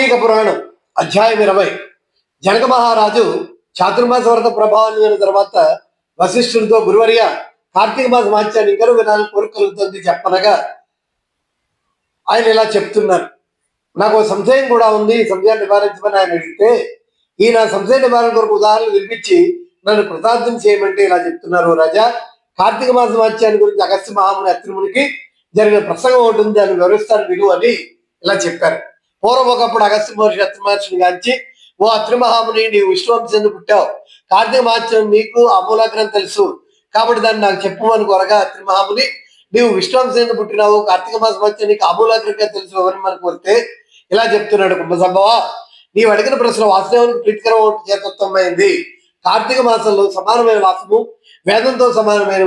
కార్తీక పురాణం అధ్యాయం ఇరవై. జనక మహారాజు చాతుర్మాస వ్రత ప్రభావం అయిన తర్వాత వశిష్ఠుడితో గురువర్య కార్తీక మాస మాత్యాన్ని ఇంకా వినాలని కోరిక కలుగుతుంది చెప్పనగా ఆయన ఇలా చెప్తున్నారు. నాకు ఒక సంశయం కూడా ఉంది ఈ సంశయాన్ని నివారించమని ఆయన అడిగితే ఈయన సంశయ నివారణ కొరకు ఉదాహరణలు వినిపించి నన్ను కృతార్థం చేయమంటే ఇలా చెప్తున్నారు. రాజా కార్తీక మాస మాత్యాన్ని గురించి అగస్త్య మహాముని అత్రిమునికి జరిగిన ప్రసంగం ఒకటి ఉంది దాన్ని వివరిస్తాను విను అని ఇలా చెప్పారు. పూర్వం ఒకప్పుడు అగస్త్య మహర్షి అత్రి మహర్షిని గాంచి ఓ అత్రిమహాముని నీవు విశ్వవంశందు పుట్టావు. కార్తీక మాత్యం నీకు అమూలాగ్రం తెలుసు. కాబట్టి దాన్ని నాకు చెప్పమని కోరగా అత్రి మహాముని నీవు విశ్వంసెందు పుట్టినావు. కార్తీక మాసం వచ్చే నీకు అమూలాగ్రంగా తెలుసు ఎవరిని మనకు కోరితే? ఇలా చెప్తున్నాడు కుంభసంభవ. నీవు అడిగిన ప్రశ్న వాసుదేవునికి ప్రీతికరం చేతత్వమైంది కార్తీక మాసంలో సమానమైన వాసము వేదంతో సమానమైన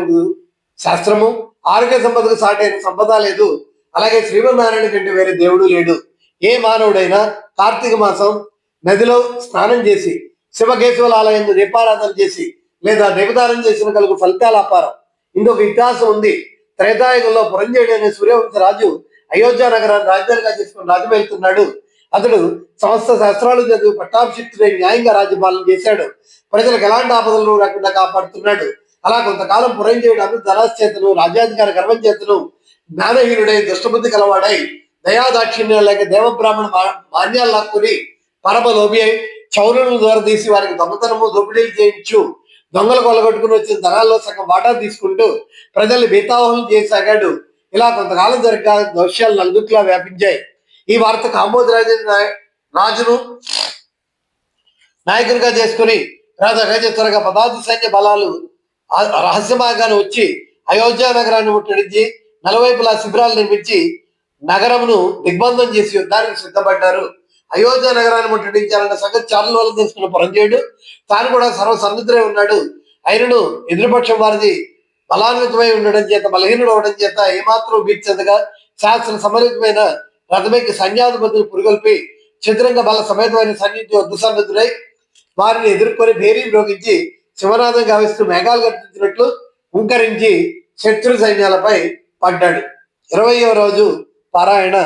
శాస్త్రము. ఆరోగ్య సంపదకు సాటైన సంపద లేదు. అలాగే శ్రీమన్నారాయణ కంటే వేరే దేవుడు లేడు. ఏ మానవుడైనా కార్తీక మాసం నదిలో స్నానం చేసి శివకేశవుల ఆలయం దీపారాధన చేసి లేదా దేవదానం చేసిన కలుగు ఫలితాల అపారం. ఇంకొక ఇతిహాసం ఉంది. త్రేతాయుగంలో పురంజేయుడు అనే సూర్యవంశ రాజు అయోధ్య నగరాన్ని రాజధానిగా చేసుకుని రాజు వెళ్తున్నాడు అతడు సమస్త శాస్త్రాలు చదివి పట్టాభిషిక్తుడై న్యాయంగా రాజ్యపాలన చేశాడు. ప్రజలకు ఎలాంటి ఆపదలు రాకుండా కాపాడుతున్నాడు. అలా కొంతకాలం పురంజేయుడు అను ధనాశ్చేతను రాజ్యాధికార గర్వం చేతను జ్ఞానహీనుడై దుష్టబుద్ధి కలవాడై దయాదాక్షిణ్యం లేక దేవబ్రాహ్మణ మా- మాన్యాలు లాక్కుని పరమ లోబి అయి చౌరులను ద్వారా తీసి వారికి దొంగతనము దోపిడీలు చేయించు దొంగలు కొలగొట్టుకుని వచ్చిన ధనాల్లో సగం వాటా తీసుకుంటూ ప్రజల్ని బీతావహం చేసాగాడు ఇలా కొంతకాలం జరిగిన దోషాలు నలుగుట్లా వ్యాపించాయి. ఈ వార్త కాంబోజరాజు రాజును నాయకునిగా చేసుకుని రాజు అగజత్వరగా పదార్థ సైన్య బలాలు రహస్య మార్గాన్ని వచ్చి అయోధ్య నగరాన్ని ముట్టడించి నలువైపులా శిబిరాలు నిర్మించి నగరమును దిగ్బంధం చేసి యుద్ధానికి సిద్ధపడ్డారు. అయోధ్య నగరాన్ని ముట్టడించాలన్న సంగతి చాలా రోజులు తెలుసుకున్న పరంజయుడు. తాను కూడా సర్వసన్నిధులై ఉన్నాడు. ఆయనను ఎదురుపక్షం వారిది బలాన్వితమై ఉండడం చేత బలహీనుడు అవడం చేత ఏమాత్రం బీర్చదగా శాస్త్ర సమన్వితమైన రథమెక్కి సైన్యాధిపతులు పురుగొల్పి చతురంగ బల సమేతమైన సైన్యంతో దుసన్నిధులై వారిని ఎదుర్కొని భేరీ మ్రోగించి శివనాథం గావిస్తూ మేఘాలు కట్టించినట్లు హుంకరించి శత్రు సైన్యాలపై పడ్డాడు. ఇరవయో రోజు పారాయణ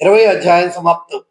ఇరవై అధ్యాయం సమాప్తం.